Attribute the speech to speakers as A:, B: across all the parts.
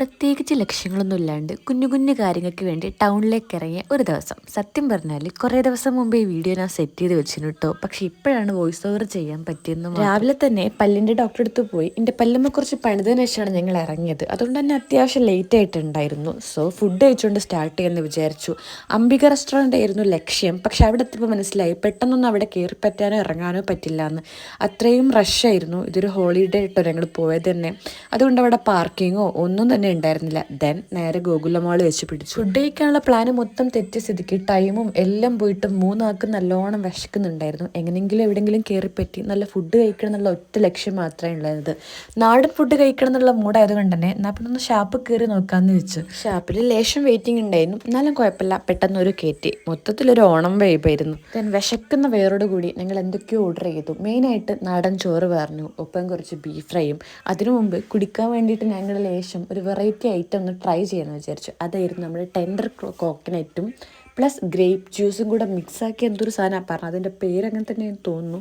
A: പ്രത്യേകിച്ച് ലക്ഷ്യങ്ങളൊന്നും ഇല്ലാണ്ട് കുഞ്ഞു കുഞ്ഞു കാര്യങ്ങൾക്ക് വേണ്ടി ടൗണിലേക്ക് ഇറങ്ങിയ ഒരു ദിവസം. സത്യം പറഞ്ഞാൽ കുറേ ദിവസം മുമ്പ് ഈ വീഡിയോ ഞാൻ സെറ്റ് ചെയ്ത് വെച്ചിരുന്നു കേട്ടോ. പക്ഷെ ഇപ്പോഴാണ് വോയിസ് ഓവർ ചെയ്യാൻ പറ്റിയെന്ന് രാവിലെ തന്നെ പല്ലിന്റെ ഡോക്ടറെ അടുത്ത് പോയി. എന്റെ പല്ലമ്മ കുറച്ച് പണിതിന് ശേഷമാണ് ഞങ്ങൾ ഇറങ്ങിയത്. അതുകൊണ്ട് തന്നെ അത്യാവശ്യം ലേറ്റ് ആയിട്ടുണ്ടായിരുന്നു. സോ ഫുഡ് കഴിച്ചുകൊണ്ട് സ്റ്റാർട്ട് ചെയ്യുമെന്ന് വിചാരിച്ചു. അംബിക റെസ്റ്റോറന്റ് ആയിരുന്നു ലക്ഷ്യം. പക്ഷെ അവിടെ എത്തിയപ്പോൾ മനസ്സിലായി പെട്ടെന്നൊന്നും അവിടെ കയറി പറ്റാനോ ഇറങ്ങാനോ പറ്റില്ല എന്ന് അത്രയും റഷ് ആയിരുന്നു. ഇതൊരു ഹോളിഡേ ആയിട്ടോ ഞങ്ങൾ പോയത് തന്നെ. അതുകൊണ്ട് അവിടെ പാർക്കിങ്ങോ ഒന്നും തന്നെ ഉണ്ടായിരുന്നില്ല. ദെൻ നേരെ ഗോകുല മാൾ വെച്ച് പിടിച്ചു. ഫുഡ് കഴിക്കാനുള്ള പ്ലാന് മൊത്തം തെറ്റിയ സ്ഥിതിക്ക് ടൈമും എല്ലാം പോയിട്ട് മൂന്നാൾക്ക് നല്ലോണം വിശക്കുന്നുണ്ടായിരുന്നു. എങ്ങനെയെങ്കിലും എവിടെയെങ്കിലും കയറിപ്പറ്റി നല്ല ഫുഡ് കഴിക്കണം എന്നുള്ള ഒറ്റ ലക്ഷ്യം മാത്രമേ ഉള്ളത് നാടൻ ഫുഡ് കഴിക്കണം എന്നുള്ള മൂടായതുകൊണ്ട് തന്നെ എന്നാൽ പിന്നെ ഒന്ന് ഷാപ്പ് കയറി നോക്കാമെന്ന് വെച്ചു. ഷാപ്പിൽ ലേശം വെയിറ്റിംഗ് ഉണ്ടായിരുന്നു. എന്നാലും കുഴപ്പമില്ല. പെട്ടെന്ന് ഒരു കയറ്റി. മൊത്തത്തിലൊരു ഓണം വൈബായിരുന്നു ദെൻ വിശക്കുന്ന വേറോട് കൂടി ഞങ്ങൾ എന്തൊക്കെയോ ഓർഡർ ചെയ്തു. മെയിനായിട്ട് നാടൻ ചോറ് പറഞ്ഞു. ഒപ്പം കുറച്ച് ബീഫ് ഫ്രൈയും അതിനു മുമ്പ് കുടിക്കാൻ വേണ്ടിയിട്ട് ഞങ്ങൾ ലേശം ഒരു വെറൈറ്റി ഐറ്റം ഒന്ന് ട്രൈ ചെയ്യാമെന്ന് വിചാരിച്ചു. അതായിരുന്നു നമ്മൾ ടെൻഡർ കോക്കനറ്റും പ്ലസ് ഗ്രേപ്പ് ജ്യൂസും കൂടെ മിക്സാക്കി എന്തൊരു സാധനമാണ് പറഞ്ഞത്. അതിന്റെ പേര് അങ്ങനെ തന്നെ തോന്നുന്നു.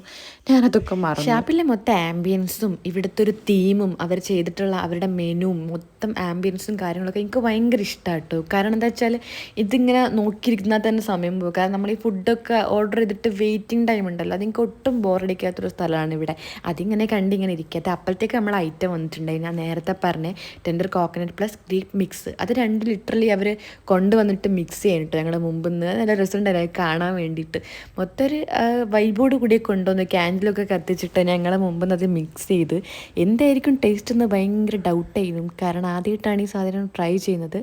A: ഞാനതൊക്കെ മറന്നു. ഷാപ്പിലെ മൊത്തം ആംബിയൻസും ഇവിടുത്തെ ഒരു തീമും അവർ ചെയ്തിട്ടുള്ള അവരുടെ മെനുവും മൊത്തം ആംബിയൻസും കാര്യങ്ങളൊക്കെ എനിക്ക് ഭയങ്കര ഇഷ്ടമായിട്ടു കാരണം എന്താ വെച്ചാൽ ഇതിങ്ങനെ നോക്കിയിരിക്കുന്നാൽ തന്നെ സമയം പോകും. കാരണം നമ്മൾ ഈ ഫുഡൊക്കെ ഓർഡർ ചെയ്തിട്ട് വെയിറ്റിംഗ് ടൈം ഉണ്ടല്ലോ. അതെനിക്ക് ഒട്ടും ബോറടിക്കാത്തൊരു സ്ഥലമാണ് ഇവിടെ. അതിങ്ങനെ കണ്ടിങ്ങനെ ഇരിക്കാത്ത അപ്പോഴത്തേക്ക് നമ്മൾ ഐറ്റം വന്നിട്ടുണ്ടായി. ഞാൻ നേരത്തെ പറഞ്ഞ tender coconut plus grape mix അത് രണ്ട് ലിറ്ററലി അവർ കൊണ്ടുവന്നിട്ട് മിക്സ് ചെയ്യണിട്ട് ഞങ്ങളുടെ മുമ്പ് നിന്ന് നല്ല രസമുണ്ടായിരുന്നു കാണാൻ വേണ്ടിയിട്ട്. മൊത്തം ഒരു വൈബോട് കൂടി കൊണ്ടുവന്ന് ക്യാൻഡിലൊക്കെ കത്തിച്ചിട്ട് ഞങ്ങളെ മുമ്പ് അത് മിക്സ് ചെയ്ത് എന്തായിരിക്കും ടേസ്റ്റ് എന്ന് ഭയങ്കര ഡൗട്ടായിരുന്നു കാരണം ആദ്യമായിട്ടാണ് ഈ സാധനം ട്രൈ ചെയ്യുന്നത്.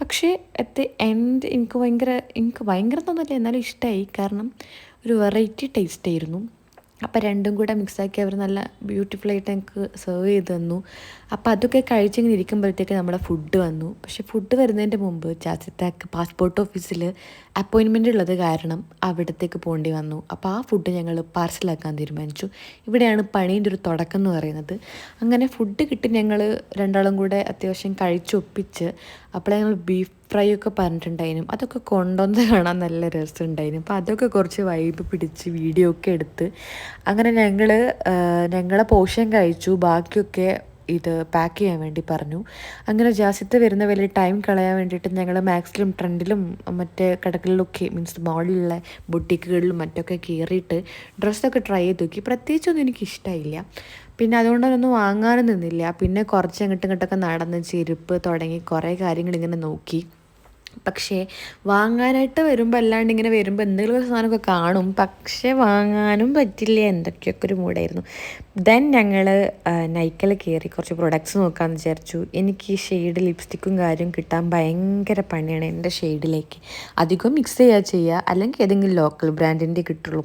A: പക്ഷേ അറ്റ് എൻഡ് എനിക്ക് ഭയങ്കര എനിക്ക് ഭയങ്കര തോന്നില്ല എന്നാലും ഇഷ്ടമായി കാരണം ഒരു വെറൈറ്റി ടേസ്റ്റ് ആയിരുന്നു. അപ്പോൾ രണ്ടും കൂടെ മിക്സാക്കി അവർ നല്ല ബ്യൂട്ടിഫുൾ ആയിട്ട് ഞങ്ങൾക്ക് സെർവ് ചെയ്ത് തന്നു. അപ്പോൾ അതൊക്കെ കഴിച്ചിങ്ങനെ ഇരിക്കുമ്പോഴത്തേക്ക് നമ്മുടെ ഫുഡ് വന്നു. പക്ഷേ ഫുഡ് വരുന്നതിന്റെ മുമ്പ് ജാസിത്താക്ക് പാസ്പോർട്ട് ഓഫീസിൽ അപ്പോയിൻമെന്റ് ഉള്ളത് കാരണം അവിടത്തേക്ക് പോകേണ്ടി വന്നു. അപ്പോൾ ആ ഫുഡ് ഞങ്ങൾ പാർസലാക്കാൻ തീരുമാനിച്ചു. ഇവിടെയാണ് പണീന്റെ ഒരു തുടക്കം എന്ന് പറയുന്നത്. അങ്ങനെ ഫുഡ് കിട്ടി ഞങ്ങൾ രണ്ടാളും കൂടെ അത്യാവശ്യം കഴിച്ചൊപ്പിച്ച് അപ്പോൾ ഞങ്ങൾ ബീഫ് ഫ്രൈ ഒക്കെ പറഞ്ഞിട്ടുണ്ടായിരുന്നു. അതൊക്കെ കൊണ്ടുവന്ന് കാണാൻ നല്ല രസമുണ്ടായിരുന്നു. അപ്പോൾ അതൊക്കെ കുറച്ച് വൈബ് പിടിച്ച് വീഡിയോ ഒക്കെ എടുത്ത് അങ്ങനെ ഞങ്ങൾ ഞങ്ങളെ പോഷൻ കഴിച്ചു. ബാക്കിയൊക്കെ ഇത് പാക്ക് ചെയ്യാൻ വേണ്ടി പറഞ്ഞു. അങ്ങനെ ജാസിത്ത് വരുന്ന വലിയ ടൈം കളയാൻ വേണ്ടിയിട്ട് ഞങ്ങൾ മാക്സിലും ട്രെൻഡിലും മറ്റേ കടകളിലൊക്കെ മീൻസ് മോളിലുള്ള ബുട്ടിക്കുകളിലും മറ്റൊക്കെ കയറിയിട്ട് ഡ്രസ്സൊക്കെ ട്രൈ ചെയ്ത് നോക്കി. പ്രത്യേകിച്ചൊന്നും എനിക്ക് ഇഷ്ടമായില്ല പിന്നെ അതുകൊണ്ട് അതൊന്നും വാങ്ങാനും നിന്നില്ല. പിന്നെ കുറച്ച് അങ്ങോട്ടും ഇങ്ങോട്ടൊക്കെ നടന്ന് ചെരുപ്പ് തുടങ്ങി കുറേ കാര്യങ്ങൾ ഇങ്ങനെ നോക്കി. പക്ഷേ വാങ്ങാനായിട്ട് വരുമ്പോൾ അല്ലാണ്ട് ഇങ്ങനെ വരുമ്പോൾ എന്തെങ്കിലും സാധനമൊക്കെ കാണും. പക്ഷേ വാങ്ങാനും പറ്റില്ല. എന്തൊക്കെയൊക്കെ ഒരു മൂടായിരുന്നു ദെൻ ഞങ്ങൾ നൈക്കൽ കയറി കുറച്ച് പ്രൊഡക്ട്സ് നോക്കാമെന്ന് വിചാരിച്ചു. എനിക്ക് ഈ ഷെയ്ഡ് ലിപ്സ്റ്റിക്കും കാര്യം കിട്ടാൻ ഭയങ്കര പണിയാണ് എന്റെ ഷെയ്ഡിലേക്ക് അധികം മിക്സ് ചെയ്യുക ചെയ്യുക അല്ലെങ്കിൽ ഏതെങ്കിലും ലോക്കൽ ബ്രാൻഡിന്റെ കിട്ടുള്ളൂ.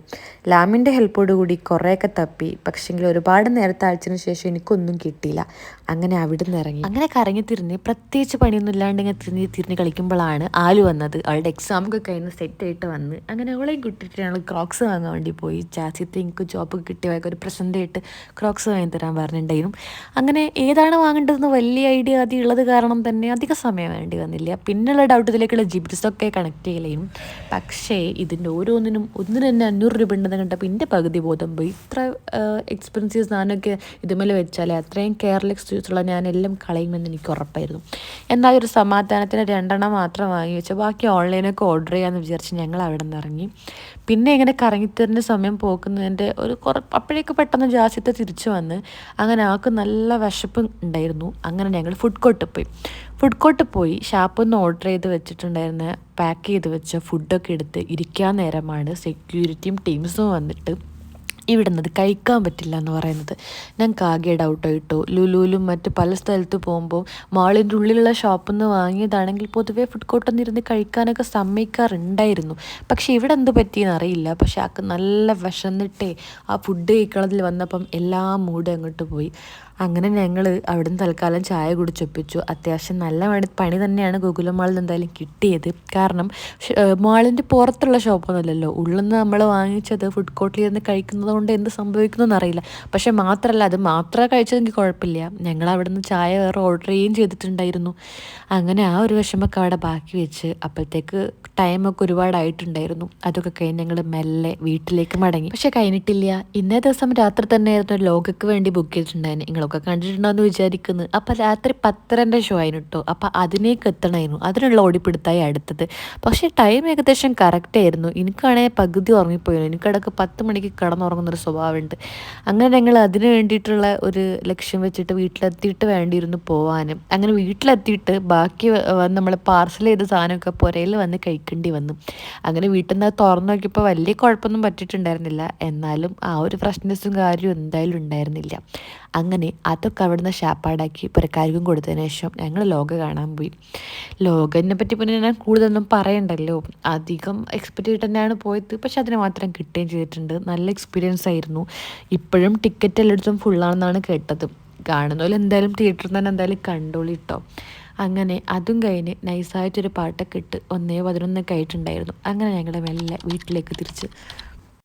A: ലാമിന്റെ ഹെൽപ്പോട് കൂടി കുറേയൊക്കെ തപ്പി. പക്ഷേങ്കിൽ ഒരുപാട് നേരത്തെ അയച്ചതിന് ശേഷം എനിക്കൊന്നും കിട്ടിയില്ല. അങ്ങനെ അവിടെ നിന്ന് ഇറങ്ങി. അങ്ങനെ കറങ്ങി തിരിഞ്ഞ് പ്രത്യേകിച്ച് പണിയൊന്നും ഇല്ലാണ്ട് ഇങ്ങനെ തിരിഞ്ഞ് തിരിഞ്ഞ് കളിക്കുമ്പോഴാണ് ആൽ വന്നത്. അവളുടെ എക്സാമൊക്കെ കഴിഞ്ഞ് സെറ്റായിട്ട് വന്ന് അങ്ങനെ അവളെയും കിട്ടിയിട്ട് ഞങ്ങൾ ക്രോക്സ് വാങ്ങാൻ വേണ്ടി പോയി. ചാച്ചിത്തെ എനിക്ക് ജോബ് കിട്ടിയവർക്ക് ഒരു പ്രസന്റായിട്ട് ക്രോക്സ് വാങ്ങി തരാൻ പറഞ്ഞിട്ടുണ്ടായിരുന്നു. അങ്ങനെ ഏതാണ് വാങ്ങേണ്ടതെന്ന് വലിയ ഐഡിയ ആദ്യം ഉള്ളത് കാരണം തന്നെ അധിക സമയം വേണ്ടി വന്നില്ല. പിന്നെയുള്ള ഡൗട്ട് ഇതിലേക്കുള്ള ജിബിറ്റ്സൊക്കെ കണക്ട് ചെയ്യലേയും പക്ഷേ ഇതിന്റെ ഓരോന്നിനും ഒന്നിന് തന്നെ അഞ്ഞൂറ് രൂപ ഉണ്ടെന്ന് കണ്ടപ്പോൾ എന്റെ പകുതി ബോധം പോയി. ഇത്ര എക്സ്പെൻസീവ് സാധനമൊക്കെ ഇതുമേലെ വെച്ചാൽ അത്രയും കെയർലെസ് യൂസുള്ള ഞാൻ എല്ലാം കളയുമെന്ന് എനിക്ക് ഉറപ്പായിരുന്നു. എന്നാൽ ഒരു സമാധാനത്തിന് രണ്ടെണ്ണം മാത്രം വാങ്ങി വെച്ചു. ബാക്കി ഓൺലൈനൊക്കെ ഓർഡർ ചെയ്യാമെന്ന് വിചാരിച്ച് ഞങ്ങൾ അവിടെ നിന്ന് ഇറങ്ങി. പിന്നെ ഇങ്ങനെ കറങ്ങിത്തരുന്ന സമയം പോക്കുന്നതിന്റെ ഒരു കുറ അപ്പോഴേക്ക് പെട്ടെന്ന് ജാസ്യത്തെ തിരിച്ചു വന്ന് അങ്ങനെ ആൾക്ക് നല്ല വിശപ്പ് ഉണ്ടായിരുന്നു. അങ്ങനെ ഞങ്ങൾ ഫുഡ് കോർട്ട് പോയി. ഫുഡ് കോർട്ട് പോയി ഷാപ്പിൽ നിന്ന് ഓർഡർ ചെയ്ത് വെച്ചിട്ടുണ്ടായിരുന്ന പാക്ക് ചെയ്ത് വെച്ച ഫുഡൊക്കെ എടുത്ത് ഇരിക്കാൻ നേരമാണ്. സെക്യൂരിറ്റിയും ടീംസും വന്നിട്ട് ഇവിടെ നിന്ന് കഴിക്കാൻ പറ്റില്ല എന്ന് പറയുന്നത്. ഞങ്ങൾക്ക് ആകെ ഡൗട്ട് ആയിട്ടു? ലുലുലും മറ്റ് പല സ്ഥലത്ത് പോകുമ്പോൾ മാളിന്റെ ഉള്ളിലുള്ള ഷോപ്പിൽ നിന്ന് വാങ്ങിയതാണെങ്കിൽ പൊതുവേ ഫുഡ് കോർട്ടിൽ ഇരുന്ന് കഴിക്കാനൊക്കെ സമ്മതിക്കാറുണ്ടായിരുന്നു. പക്ഷെ ഇവിടെ എന്ത് പറ്റിയെന്ന് അറിയില്ല. പക്ഷെ ആൾക്ക് നല്ല വിശന്നിട്ടേ ആ ഫുഡ് കഴിക്കണതിൽ വന്നപ്പം എല്ലാ മൂഡ് അങ്ങോട്ട് പോയി. അങ്ങനെ ഞങ്ങൾ അവിടുന്ന് തൽക്കാലം ചായ കുടിച്ചൊപ്പിച്ചു. അത്യാവശ്യം നല്ല പണി തന്നെയാണ് ഗോകുലം മാളിൽ എന്തായാലും കിട്ടിയത്. കാരണം മാളിന്റെ പുറത്തുള്ള ഷോപ്പൊന്നുമല്ലല്ലോ. നിന്ന് നമ്മൾ വാങ്ങിച്ചത് ഫുഡ് കോർട്ടിൽ ഇരുന്ന് കഴിക്കുന്നത് കൊണ്ട് എന്ത് സംഭവിക്കുന്നു അറിയില്ല പക്ഷെ മാത്രമല്ല അത് മാത്രമേ കഴിച്ചതെങ്കിൽ കുഴപ്പമില്ല. ഞങ്ങൾ അവിടുന്ന് ചായ വേറെ ഓർഡർ ചെയ്യുകയും ചെയ്തിട്ടുണ്ടായിരുന്നു. അങ്ങനെ ആ ഒരു വിഷമൊക്കെ അവിടെ ബാക്കി വെച്ച് അപ്പോഴത്തേക്ക് ടൈമൊക്കെ ഒരുപാടായിട്ടുണ്ടായിരുന്നു. അതൊക്കെ കഴിഞ്ഞ് ഞങ്ങൾ മെല്ലെ വീട്ടിലേക്ക് മടങ്ങി. പക്ഷെ കഴിഞ്ഞിട്ടില്ല. ഇന്നേ ദിവസം രാത്രി തന്നെയായിരുന്നു ലോകക്ക് വേണ്ടി ബുക്ക് ചെയ്തിട്ടുണ്ടായിരുന്നു. നിങ്ങൾ നിങ്ങളൊക്കെ കണ്ടിട്ടുണ്ടോയെന്ന് വിചാരിക്കുന്നു. അപ്പോൾ രാത്രി പത്തരന്റെ ഷോ ആയിരുന്നു കേട്ടോ അപ്പോൾ അതിനേക്ക് എത്തണമായിരുന്നു. അതിനുള്ള ഓടിപ്പിടുത്തായി അടുത്തത്. പക്ഷേ ടൈം ഏകദേശം കറക്റ്റ് ആയിരുന്നു. എനിക്കാണെങ്കിൽ പകുതി ഉറങ്ങിപ്പോയിരുന്നു. എനിക്കിടക്ക് പത്ത് മണിക്ക് കിടന്നുറങ്ങുന്നൊരു സ്വഭാവമുണ്ട്. അങ്ങനെ ഞങ്ങൾ അതിന് വേണ്ടിയിട്ടുള്ള ഒരു ലക്ഷ്യം വെച്ചിട്ട് വീട്ടിലെത്തിയിട്ട് വേണ്ടിയിരുന്നു പോവാനും അങ്ങനെ വീട്ടിലെത്തിയിട്ട് ബാക്കി നമ്മൾ പാർസൽ ചെയ്ത സാധനമൊക്കെ പുരയിൽ വന്ന് കഴിക്കേണ്ടി വന്നു. അങ്ങനെ വീട്ടിൽ നിന്ന് തുറന്നു നോക്കിയപ്പോൾ വലിയ കുഴപ്പമൊന്നും പറ്റിയിട്ടുണ്ടായിരുന്നില്ല. എന്നാലും ആ ഒരു ഫ്രഷ്നെസ്സും കാര്യവും എന്തായാലും ഉണ്ടായിരുന്നില്ല. അങ്ങനെ അതൊക്കെ അവിടുന്ന് ഷാപ്പാടാക്കി പുരക്കാർക്കും കൊടുത്തതിന് ശേഷം ഞങ്ങൾ ലോക കാണാൻ പോയി. ലോകനെ പറ്റി പിന്നെ ഞാൻ കൂടുതലൊന്നും പറയണ്ടല്ലോ. അധികം എക്സ്പെക്റ്റ് ചെയ്തിട്ട് തന്നെയാണ് പോയത്. പക്ഷെ അതിന് മാത്രം കിട്ടുകയും ചെയ്തിട്ടുണ്ട്. നല്ല എക്സ്പീരിയൻസ് ആയിരുന്നു. ഇപ്പോഴും ടിക്കറ്റ് എല്ലായിടത്തും ഫുള്ളാണെന്നാണ് കേട്ടത്. കാണുന്നപോലെ എന്തായാലും തിയേറ്ററിൽ തന്നെ എന്തായാലും കണ്ടോളിട്ടോ അങ്ങനെ അതും കഴിഞ്ഞ് നൈസായിട്ടൊരു പാട്ടൊക്കെ ഇട്ട് ഒന്നേ പതിനൊന്നൊക്കെ ആയിട്ടുണ്ടായിരുന്നു. അങ്ങനെ ഞങ്ങളുടെ മെല്ലെ വീട്ടിലേക്ക് തിരിച്ച്.